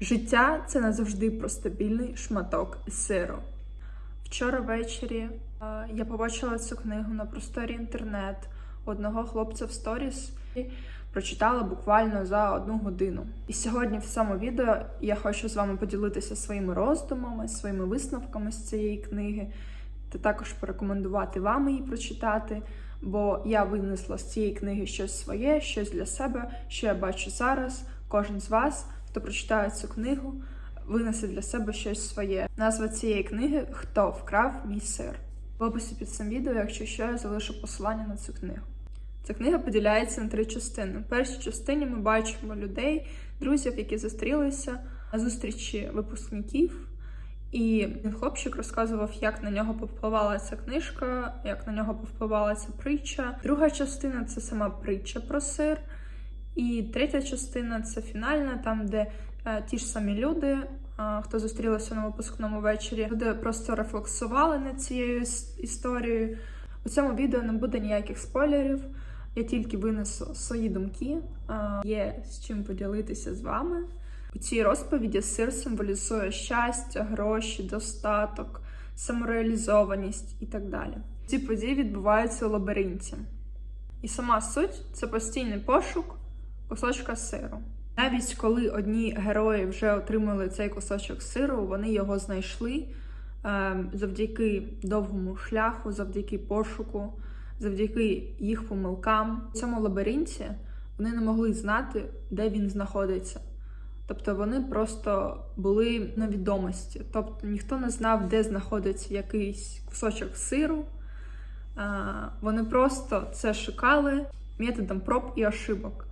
Життя це не завжди про стабільний шматок сиру. Вчора ввечері е, я побачила цю книгу на просторі інтернет одного хлопця в сторіс і прочитала буквально за одну годину. І сьогодні в цьому відео я хочу з вами поділитися своїми роздумами, своїми висновками з цієї книги, та також порекомендувати вам її прочитати. Бо я винесла з цієї книги щось своє, щось для себе, що я бачу зараз. Кожен з вас, хто прочитає цю книгу, винесе для себе щось своє. Назва цієї книги Хто вкрав мій сир. В описі під цим відео, якщо що, я залишу посилання на цю книгу. Ця книга поділяється на три частини. В першій частині ми бачимо людей, друзів, які зустрілися на зустрічі випускників. І хлопчик розказував, як на нього повпливала ця книжка, як на нього повпливала ця притча. Друга частина це сама притча про сир. І третя частина це фінальна, там, де е, ті ж самі люди, е, хто зустрілися на випускному вечорі, люди просто рефлексували над цією історією. У цьому відео не буде ніяких спойлерів. Я тільки винесу свої думки. Е, Є з чим поділитися з вами. У цій розповіді сир символізує щастя, гроші, достаток, самореалізованість і так далі. Ці події відбуваються у лабіринті. І сама суть це постійний пошук кусочка сиру. Навіть коли одні герої вже отримали цей кусочок сиру, вони його знайшли е, завдяки довгому шляху, завдяки пошуку, завдяки їх помилкам. У цьому лабіринті вони не могли знати, де він знаходиться. Тобто вони просто були на відомості. Тобто ніхто не знав, де знаходиться якийсь кусочок сиру. Вони просто це шукали методом проб і ошибок.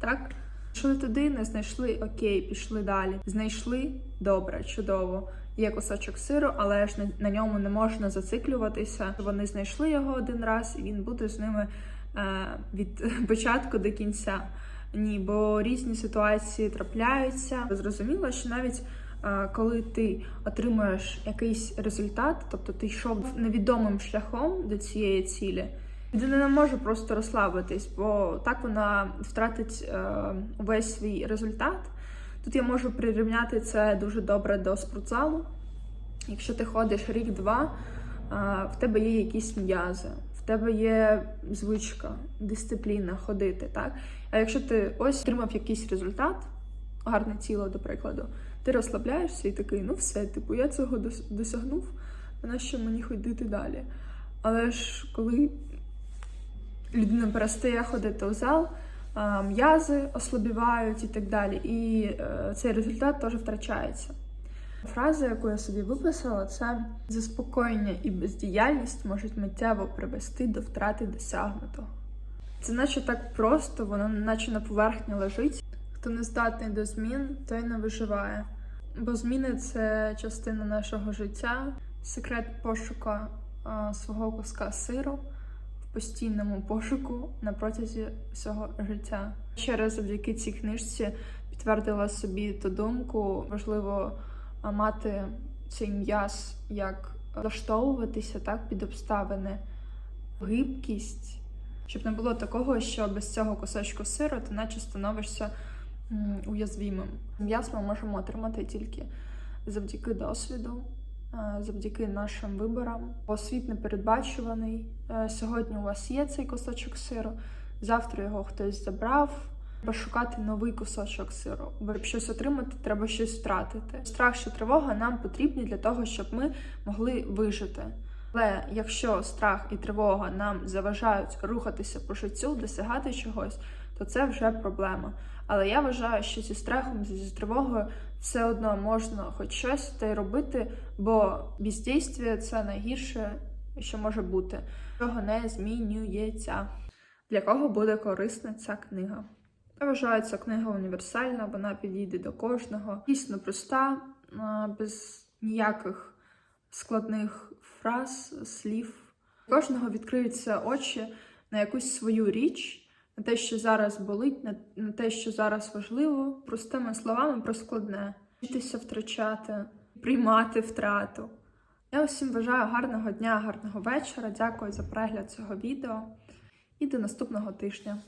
Так? Пішли туди, не знайшли, окей, пішли далі. Знайшли добре, чудово. Є кусочок сиру, але ж на, ньому не можна зациклюватися. Вони знайшли його один раз, і він буде з ними е, від початку до кінця. Ні, бо різні ситуації трапляються. Зрозуміло, що навіть е, коли ти отримуєш якийсь результат, тобто ти йшов невідомим шляхом до цієї цілі, людина може просто розслабитись, бо так вона втратить е, увесь свій результат. Тут я можу прирівняти це дуже добре до спортзалу. Якщо ти ходиш рік-два, е, в тебе є якісь м'язи, в тебе є звичка, дисципліна ходити, так? А якщо ти ось отримав якийсь результат, гарне тіло, до прикладу, ти розслабляєшся і такий, ну все, типу, я цього дос- досягнув, на що мені ходити далі. Але ж коли людина перестає ходити у зал, м'язи ослабівають і так далі, і е, цей результат теж втрачається. Фраза, яку я собі виписала, це заспокоєння і бездіяльність можуть миттєво привести до втрати досягнутого. Це наче так просто, воно наче на поверхні лежить. Хто не здатний до змін, той не виживає. Бо зміни це частина нашого життя, секрет пошука а, свого куска сиру в постійному пошуку на протязі всього життя. Ще раз завдяки цій книжці підтвердила собі ту думку, важливо мати цей м'яз, як влаштовуватися так під обставини, гибкість, щоб не було такого, що без цього кусочку сиру ти наче становишся уязвимим. М'яз ми можемо отримати тільки завдяки досвіду, завдяки нашим виборам. Бо світ непередбачуваний. Е, Сьогодні у вас є цей кусочок сиру, завтра його хтось забрав. Треба шукати новий кусочок сиру. Бо щоб щось отримати, треба щось втратити. Страх чи тривога нам потрібні для того, щоб ми могли вижити. Але якщо страх і тривога нам заважають рухатися по життю, досягати чогось, то це вже проблема. Але я вважаю, що зі страхом, зі тривогою все одно можна хоч щось та й робити, бо бездействие – це найгірше, що може бути. Чого не змінюється. Для кого буде корисна ця книга? Я вважаю, ця книга універсальна, вона підійде до кожного. Дійсно проста, без ніяких складних фраз, слів. Кожного відкриються очі на якусь свою річ, на те, що зараз болить, на, те, що зараз важливо, простими словами про складне. Вчитися втрачати, приймати втрату. Я усім бажаю гарного дня, гарного вечора. Дякую за перегляд цього відео і до наступного тижня.